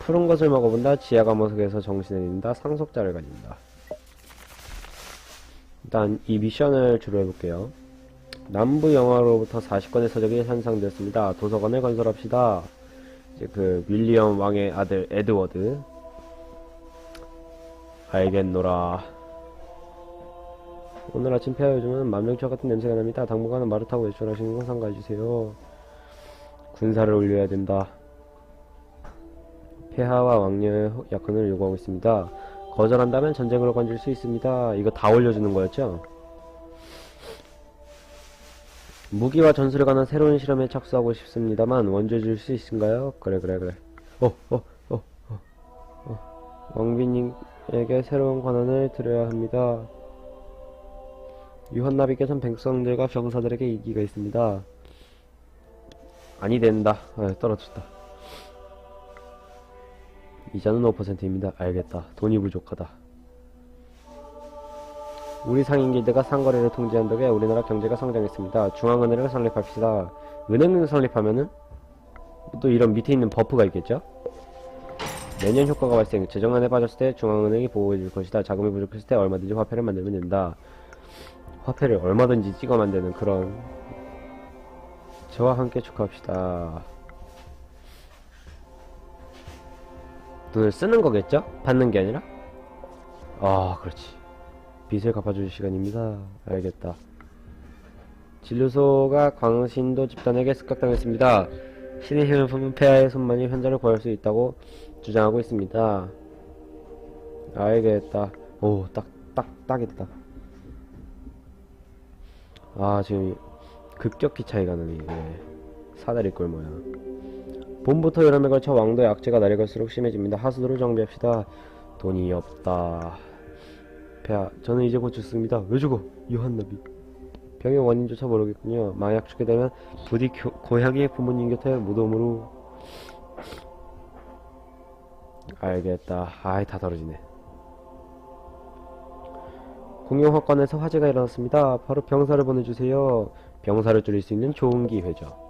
푸른 것을 먹어본다. 지하 감옥에서 정신을 잃는다. 상속자를 가진다. 일단 이 미션을 주로 해볼게요. 남부 영화로부터 40건의 서적이 현상되었습니다. 도서관을 건설합시다. 이제 그 윌리엄 왕의 아들 에드워드. 알겠노라. 오늘 아침 폐하 요즘은 만명초 같은 냄새가 납니다. 당분간은 말을 타고 외출하시는 건 삼가해주세요. 군사를 올려야 된다. 폐하와 왕녀의 약혼을 요구하고 있습니다. 거절한다면 전쟁으로 건질 수 있습니다. 이거 다 올려주는 거였죠? 무기와 전술에 관한 새로운 실험에 착수하고 싶습니다만 원조 줄수 있을까요? 그래 그래 그래. 어 어 어 어 어. 왕비님에게 새로운 권한을 드려야 합니다. 유한나비께서는 백성들과 병사들에게 이기가 있습니다. 아니 된다. 아, 떨어졌다. 이자는 5%입니다. 알겠다. 돈이 부족하다. 우리 상인길드가 상거래를 통제한 덕에 우리나라 경제가 성장했습니다. 중앙은행을 설립합시다. 은행을 설립하면은 또 이런 밑에 있는 버프가 있겠죠? 내년 효과가 발생. 재정난에 빠졌을 때 중앙은행이 보호해줄 것이다. 자금이 부족했을 때 얼마든지 화폐를 만들면 된다. 화폐를 얼마든지 찍어 만드는 그런 저와 함께 축하합시다. 돈을 쓰는 거겠죠? 받는 게 아니라? 아, 그렇지. 빚을 갚아줄 시간입니다. 알겠다. 진료소가 광신도 집단에게 습격당했습니다. 신의 힘을 품은 폐하의 손만이 환자를 구할 수 있다고 주장하고 있습니다. 알겠다. 오, 딱, 딱, 딱이다. 아, 지금 급격히 차이가 나네. 사다리 꼴 모야. 봄부터 여름에 걸쳐 왕도의 악재가 날이 갈수록 심해집니다. 하수도를 정비합시다. 돈이 없다. 폐하, 저는 이제 곧 죽습니다. 왜 죽어? 유한나비. 병의 원인조차 모르겠군요. 만약 죽게 되면 부디 교- 고향의 부모님 곁에 무덤으로. 알겠다. 아이, 다 떨어지네. 공용학관에서 화재가 일어났습니다. 바로 병사를 보내주세요. 병사를 줄일 수 있는 좋은 기회죠.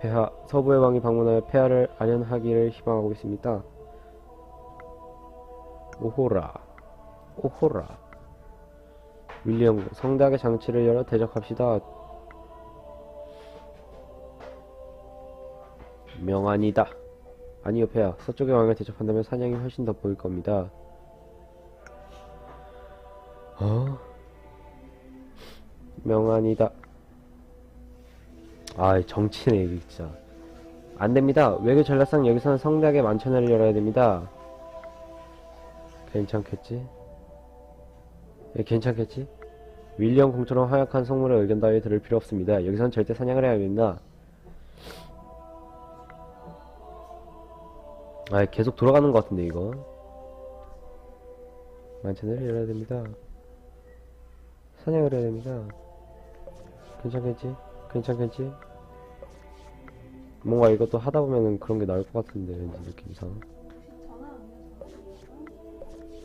폐하, 서부의 왕이 방문하여 폐하를 안연하기를 희망하고 있습니다. 오호라, 오호라. 윌리엄, 성대하게 장치를 열어 대적합시다. 명안이다. 아니요, 폐하. 서쪽의 왕을 대적한다면 사냥이 훨씬 더 보일 겁니다. 어? 명안이다. 아, 정치네, 이게 진짜. 안 됩니다. 외교 전략상 여기서는 성대하게 만천회를 열어야 됩니다. 괜찮겠지? 예, 괜찮겠지? 윌리엄 공처럼 하약한 성물의 의견 따위 들을 필요 없습니다. 여기선 절대 사냥을 해야 됩니다. 아, 계속 돌아가는 것 같은데, 이거. 만천회를 열어야 됩니다. 사냥을 해야 됩니다. 괜찮겠지? 괜찮겠지? 뭔가 이것도 하다 보면은 그런 게 나올 것 같은데, 왠지 느낌상.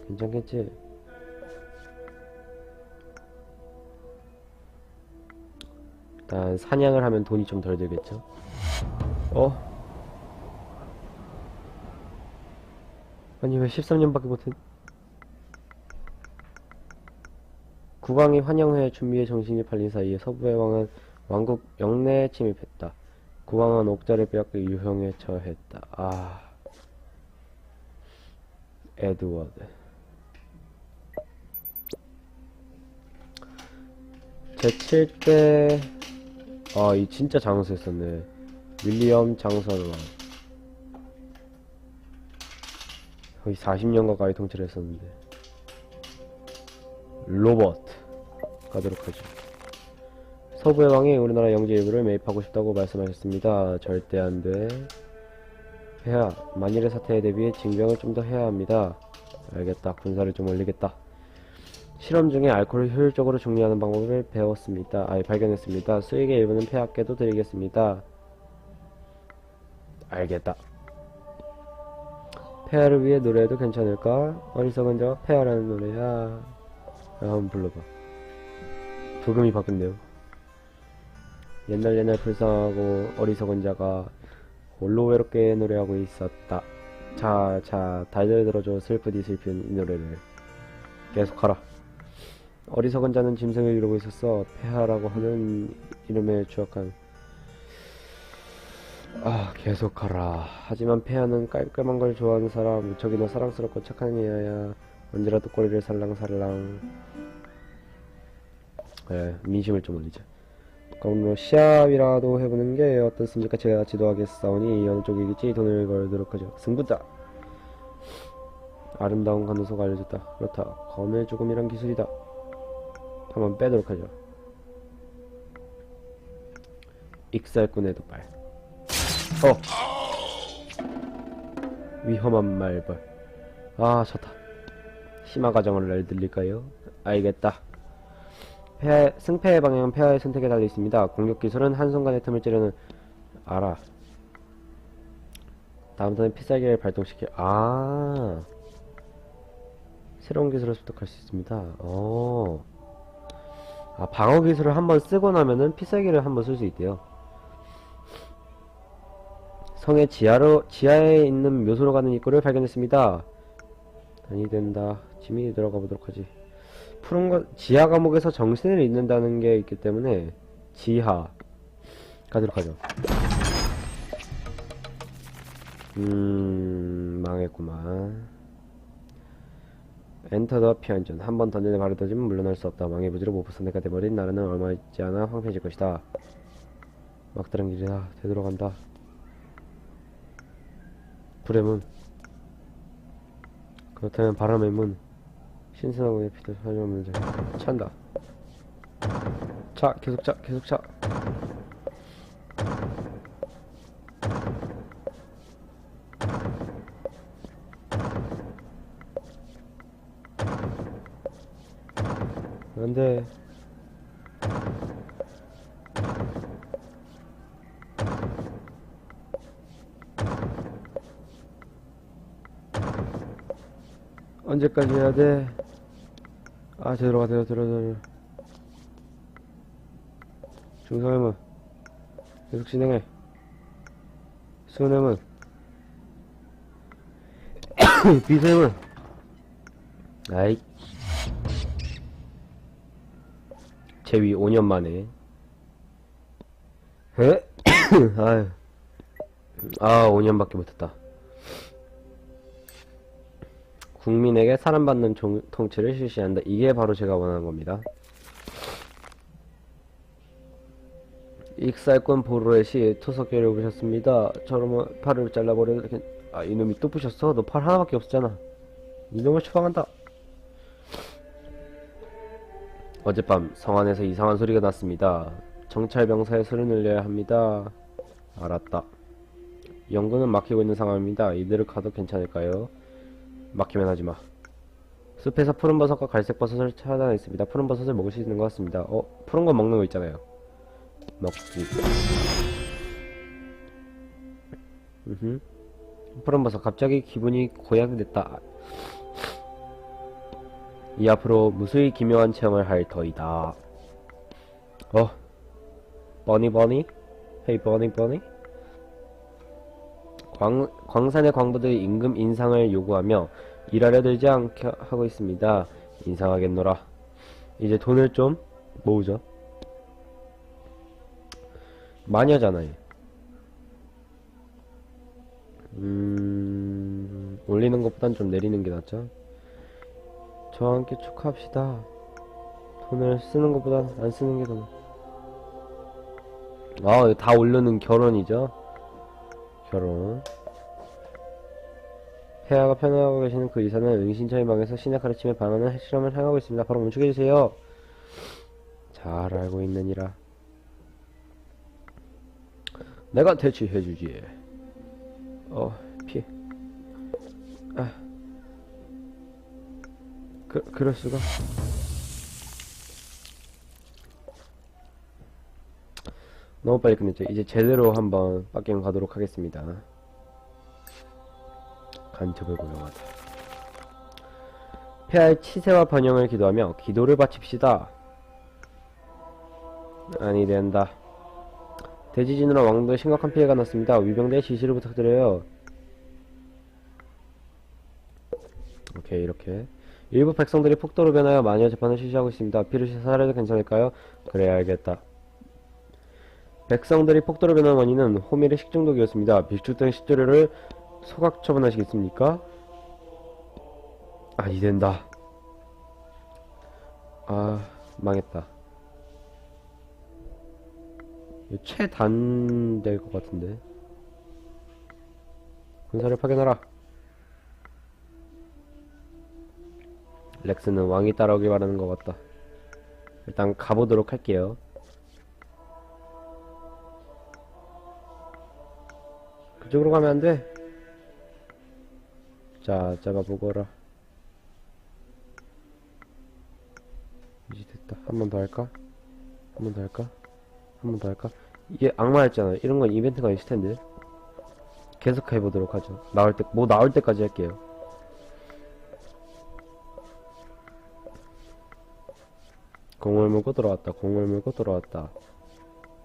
괜찮겠지? 일단 사냥을 하면 돈이 좀 덜 들겠죠? 어? 아니 왜 13년밖에 못했... 국왕이 환영회 준비에 정신이 팔린 사이에 서부의 왕은 왕국 영내에 침입했다. 국왕은 옥자를 빼앗겨 유형에 처했다. 아... 에드워드 제7대 아, 이 진짜 장수였었네. 윌리엄 장선왕. 거의 40년 가까이 통치를 했었는데. 로버트. 가도록 하죠. 서부의 왕이 우리나라 영지 일부를 매입하고 싶다고 말씀하셨습니다. 절대 안 돼. 폐하, 만일의 사태에 대비해 징병을 좀 더 해야 합니다. 알겠다. 군사를 좀 올리겠다. 실험 중에 알코올을 효율적으로 정리하는 방법을 배웠습니다. 아예 발견했습니다. 수익의 일부는 폐하께도 드리겠습니다. 알겠다. 폐하를 위해 노래해도 괜찮을까? 어리석은 자가 폐하라는 노래야. 야, 한번 불러봐. 부금이 바뀌네요. 옛날 옛날 불쌍하고 어리석은 자가 홀로 외롭게 노래하고 있었다. 자, 자, 다들 들어줘. 슬프디 슬픈 이 노래를. 계속하라. 어리석은 자는 짐승을 이루고 있었어. 폐하라고 하는 이름에 추억한. 아, 계속하라. 하지만 폐하는 깔끔한 걸 좋아하는 사람, 무척이나 사랑스럽고 착한 이야야. 언제라도 꼬리를 살랑살랑. 예, 민심을 좀 올리자. 그럼 뭐 시합이라도 해보는 게 어떻습니까? 제가 지도하겠사오니 어느 쪽이겠지 돈을 걸도록 하죠. 승부다. 아름다운 간호소가 알려줬다. 그렇다. 검의 죽음이란 기술이다. 한번 빼도록 하죠. 익살꾼의 도발. 어. 위험한 말벌. 아, 좋다. 심화 과정을 들릴까요? 알겠다. 폐하, 승패의 방향은 폐하의 선택에 달려 있습니다. 공격 기술은 한순간의 틈을 찌르는 알아. 다음 턴에 피살기를 발동시켜 아 새로운 기술을 습득할 수 있습니다. 어. 아 방어 기술을 한번 쓰고 나면은 피살기를 한번 쓸 수 있대요. 성의 지하로 지하에 있는 묘소로 가는 입구를 발견했습니다. 아니 된다. 지민이 들어가 보도록 하지. 푸른 것 지하 감옥에서 정신을 잃는다는 게 있기 때문에 지하 가도록 하죠. 음 망했구만. 엔터 더 피안전 한 번 던전에 발을 던지면 물러날 수 없다. 망의 부지로 못 벗어내가 돼버린 나라는 얼마 있지 않아 황폐해질 것이다. 막다른 길이다. 되돌아간다. 불의 문. 그렇다면 바람의 문. 신선하고 예피도 설명문제. 찬다. 자 계속 차 계속 차 안돼 언제까지 해야 돼? 아, 들어가, 들어, 들어, 들어. 중성의문. 계속 진행해. 수은의문. 비서의문. 아이. 제위 5년 만에. 에? 아유. 아, 5년밖에 못했다. 국민에게 사랑받는 종- 통치를 실시한다. 이게 바로 제가 원하는 겁니다. 익살꾼 보로렛이 토석계를 부셨습니다. 저러면 팔을 잘라버려. 아, 이놈이 또 부셨어? 너 팔 하나밖에 없었잖아. 이놈을 처방한다. 어젯밤 성 안에서 이상한 소리가 났습니다. 정찰 병사의 소리를 늘려야 합니다. 알았다. 연구는 막히고 있는 상황입니다. 이대로 가도 괜찮을까요? 막히면 하지마. 숲에서 푸른 버섯과 갈색 버섯을 찾아냈습니다. 푸른 버섯을 먹을 수 있는 것 같습니다. 어, 푸른 거 먹는 거 있잖아요. 먹기. 으흠. 푸른 버섯, 갑자기 기분이 고약됐다. 이 앞으로 무수히 기묘한 체험을 할 터이다. 어, 버니 버니? 헤이 버니 버니? 광, 광산의 광부들이 임금 인상을 요구하며 일하려 들지 않게 하고 있습니다. 인상하겠노라. 이제 돈을 좀 모으죠. 마녀잖아요. 음, 올리는 것보단 좀 내리는 게 낫죠. 저와 함께 축하합시다. 돈을 쓰는 것보단 안 쓰는 게 더. 아, 다 올려는 결혼이죠. 결혼. 폐하가 편하고 계시는 그 이사는 은신처의 방에서 신의 가르침에 반하는 실험을 행하고 있습니다. 바로 멈추게 해주세요. 잘 알고 있느니라. 내가 대치해주지. 어, 피. 아. 그, 그럴 수가. 너무 빨리 끝냈죠. 이제 제대로 한번 빡경 가도록 하겠습니다. 간첩을 고용하다. 폐하의 치세와 번영을 기도하며 기도를 바칩시다. 아니 된다. 대지진으로 왕도에 심각한 피해가 났습니다. 위병대의 지시를 부탁드려요. 오케이 이렇게 일부 백성들이 폭도로 변하여 마녀 재판을 실시하고 있습니다. 피르시 사례도 괜찮을까요? 그래 알겠다. 백성들이 폭도로 변한 원인은 호밀의 식중독이었습니다. 비축된 식재료를 소각 처분하시겠습니까? 아니 된다. 아 망했다. 최단 될 것 같은데. 군사를 파견하라. 렉스는 왕이 따라오길 바라는 것 같다. 일단 가보도록 할게요. 그쪽으로 가면 안 돼. 자, 잡아보거라. 이제 됐다. 한 번 더 할까? 한 번 더 할까? 한 번 더 할까? 이게 악마였잖아. 이런 건 이벤트가 있을 텐데. 계속 해보도록 하죠. 나올 때, 뭐 나올 때까지 할게요. 공을 물고 돌아왔다. 공을 물고 돌아왔다.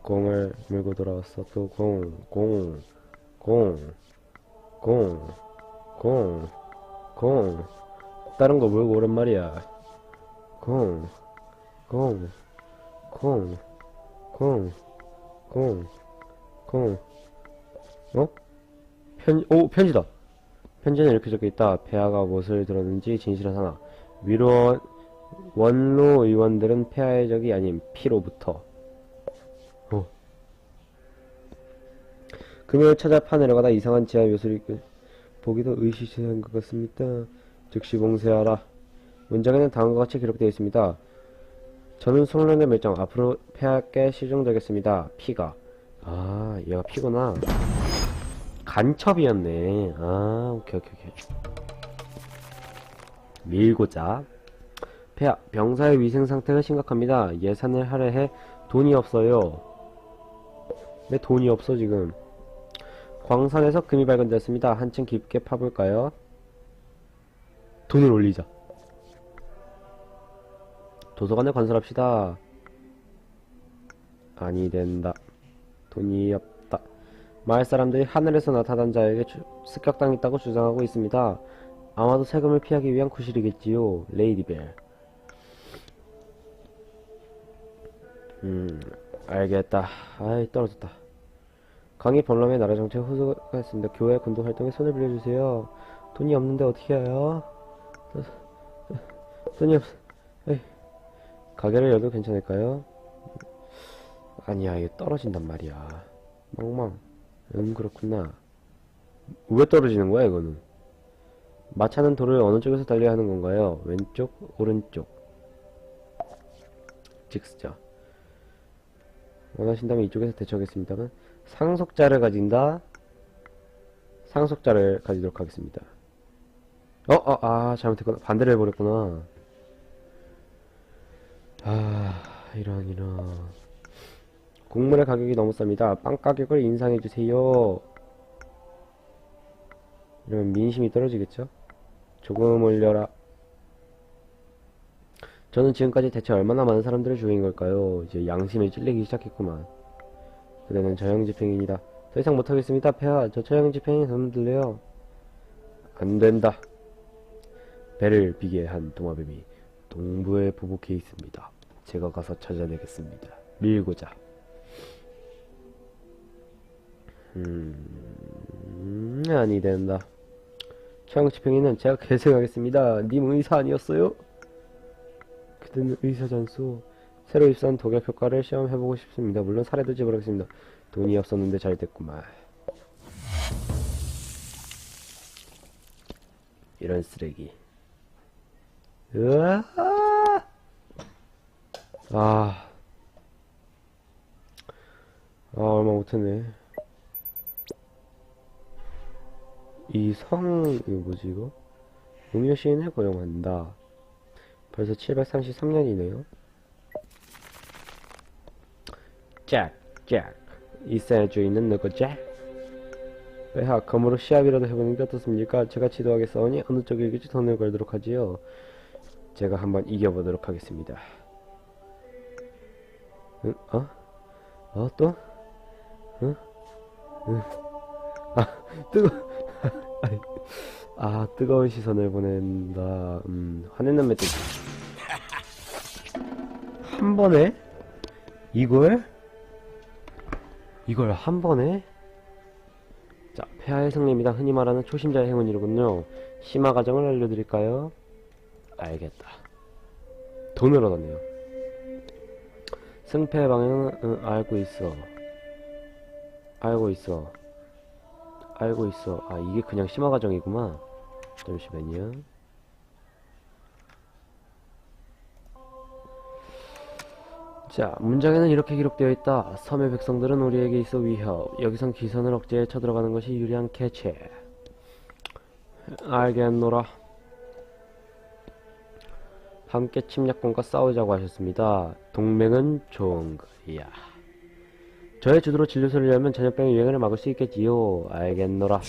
공을 물고 돌아왔어. 또 공, 공, 공, 공, 공, 공. 다른 거 물고 오란 말이야. 공, 공, 공, 공, 공, 공. 어? 편, 오, 편지다. 편지는 이렇게 적혀 있다. 폐하가 무엇을 들었는지 진실은 하나. 위로 원로 의원들은 폐하의 적이 아닌 피로부터. 어. 금요일 찾아 파 내려가다 이상한 지하 그- 보기도 의시시한 것 같습니다. 즉시 봉쇄하라. 문장에는 다음과 같이 기록되어 있습니다. 저는 송년의 멸정 앞으로 폐하께 실종되겠습니다. 피가. 아, 얘가 피구나. 간첩이었네. 아, 오케이, 오케이, 오케이. 밀고자. 폐하, 병사의 위생 상태가 심각합니다. 예산을 할애해 돈이 없어요. 내 돈이 없어, 지금. 광산에서 금이 발견됐습니다. 한층 깊게 파볼까요? 돈을 올리자. 도서관에 건설합시다. 아니 된다. 돈이 없다. 마을 사람들이 하늘에서 나타난 자에게 주- 습격당했다고 주장하고 있습니다. 아마도 세금을 피하기 위한 구실이겠지요. 레이디벨. 음, 알겠다. 아이, 떨어졌다. 강의 번람의 나라 정책 있습니다. 교회 군도 활동에 손을 빌려주세요. 돈이 없는데 어떻게 해요? 돈- 돈이 없, 에이. 가게를 열도 괜찮을까요? 아니야, 이게 떨어진단 말이야. 멍멍. 응, 그렇구나. 왜 떨어지는 거야, 이거는? 마차는 도를 어느 쪽에서 달려야 하는 건가요? 왼쪽, 오른쪽. 직스죠. 원하신다면 이쪽에서 대처하겠습니다만 상속자를 가진다. 상속자를 가지도록 하겠습니다. 어, 어, 아, 잘못했구나. 반대를 해버렸구나. 아, 이런, 이런. 곡물의 가격이 너무 쌉니다. 빵 가격을 인상해주세요. 이러면 민심이 떨어지겠죠? 조금 올려라. 저는 지금까지 대체 얼마나 많은 사람들을 죽인 걸까요? 이제 양심에 찔리기 시작했구만. 그대는 저형 집행인이다. 더 이상 못하겠습니다, 폐하. 저 저형 집행이 돈 들래요. 안 된다. 배를 비게 한 동화뱀이 동부에 보복해 있습니다. 제가 가서 찾아내겠습니다. 밀고자. 음, 아니 된다. 집행인은 제가 계승하겠습니다. 님 의사 아니었어요? 그대는 의사잖소. 새로 입사한 독약 효과를 시험해보고 싶습니다. 물론 사례도 제보하겠습니다. 돈이 없었는데 잘 됐구만. 이런 쓰레기. 으아! 아. 아, 얼마 못했네. 이 성, 이거 뭐지, 이거? 음료 시인을 고용한다. 벌써 733년이네요. 잭, 잭. 이사의 주인은 누구 잭? 왜하, 검으로 시합이라도 해보는 게 어떻습니까? 제가 지도하겠사오니 어느 쪽에 이길지 돈을 걸도록 하지요. 제가 한번 이겨보도록 하겠습니다. 응? 어? 어, 또? 응? 응. 아, 뜨거, 아, 뜨거운 시선을 보낸다. 음, 화내는 멧돼지. 한 번에? 이걸? 이걸 한 번에? 자, 폐하의 승리입니다. 흔히 말하는 초심자의 행운이로군요. 심화 과정을 알려드릴까요? 알겠다. 돈을 얻었네요. 승패의 방향은 응, 알고 있어. 알고 있어. 알고 있어. 아, 이게 그냥 심화 과정이구만. 잠시만요. 자, 문장에는 이렇게 기록되어 있다. 섬의 백성들은 우리에게 있어 위협. 여기선 기선을 억제해 쳐들어가는 것이 유리한 개체. 알겠노라. 함께 침략군과 싸우자고 하셨습니다. 동맹은 좋은 거야. 저의 주도로 진료소를 열면 전염병의 유행을 막을 수 있겠지요. 알겠노라.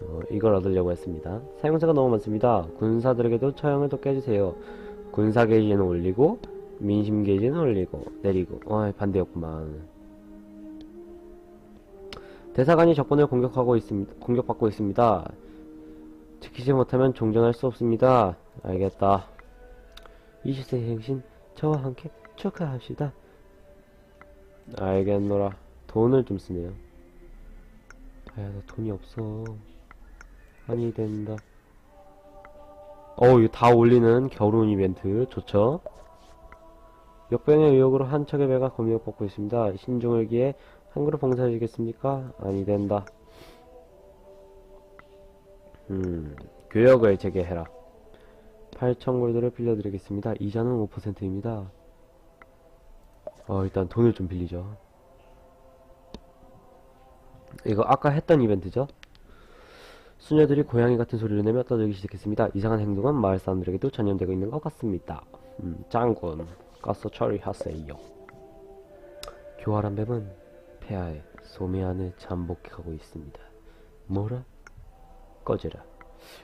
어, 이걸 얻으려고 했습니다. 사용자가 너무 많습니다. 군사들에게도 처형을 돕게 해주세요. 군사 게이지는 올리고 민심 게이지는 올리고 내리고 어 반대였구만. 대사관이 적군을 공격하고 있습니다. 공격받고 있습니다. 지키지 못하면 종전할 수 없습니다. 알겠다. 20세 행신 저와 함께 축하합시다. 알겠노라. 돈을 좀 쓰네요. 아야, 나 돈이 없어. 아니, 된다. 어우, 이거 다 올리는 겨울운 이벤트. 좋죠? 역병의 의혹으로 한 척의 배가 검역받고 있습니다. 신중을 기해 한 그룹 봉사해주겠습니까? 아니, 된다. 음, 교역을 재개해라. 8,000골드를 빌려드리겠습니다. 이자는 5%입니다. 어, 일단 돈을 좀 빌리죠. 이거 아까 했던 이벤트죠? 수녀들이 고양이 같은 소리를 내며 떠들기 시작했습니다. 이상한 행동은 마을 사람들에게도 전염되고 있는 것 같습니다. 음, 장군, 가서 처리하세요. 교활한 뱀은 폐하에 소매 안에 잠복하고 있습니다. 뭐라? 꺼져라.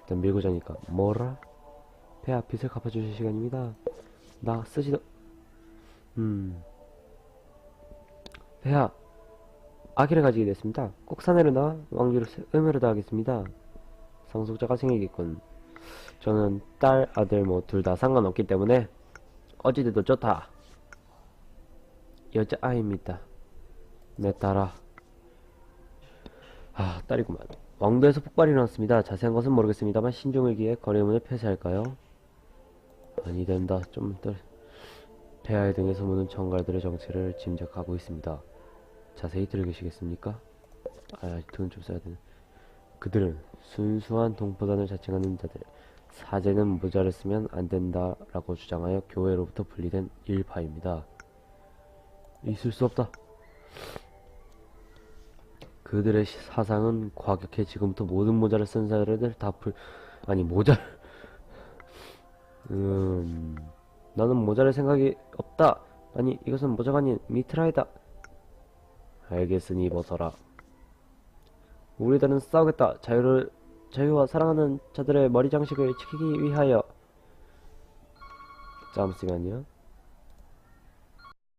일단 밀고 자니까 뭐라? 폐하 빚을 갚아주실 시간입니다. 나 쓰지도 음 폐하 아기를 가지게 됐습니다. 꼭 사내로 나와 왕비로 음해로 다하겠습니다. 상속자가 생기겠군. 저는 딸, 아들 뭐 둘 다 상관없기 때문에 어찌돼도 좋다. 여자아이입니다. 내 딸아. 아, 딸이구만. 왕도에서 폭발이 일어났습니다. 자세한 것은 모르겠습니다만 신중을 기해 거래문을 폐쇄할까요? 아니 된다. 좀 더. 폐하의 등에 소문은 정갈들의 정체를 짐작하고 있습니다. 자세히 들으시겠습니까? 아, 돈 좀 써야 되네. 그들은 순수한 동포단을 자칭하는 자들, 사제는 모자를 쓰면 안 된다 라고 주장하여 교회로부터 분리된 일파입니다. 있을 수 없다. 그들의 시- 사상은 과격해 지금부터 모든 모자를 쓴 자들을 다 풀, 아니, 모자를, 음, 나는 모자를 생각이 없다. 아니, 이것은 모자가 아닌 미트라이다. 알겠으니 벗어라. 우리들은 싸우겠다. 자유를, 자유와 사랑하는 자들의 머리 장식을 지키기 위하여. 잠시만요.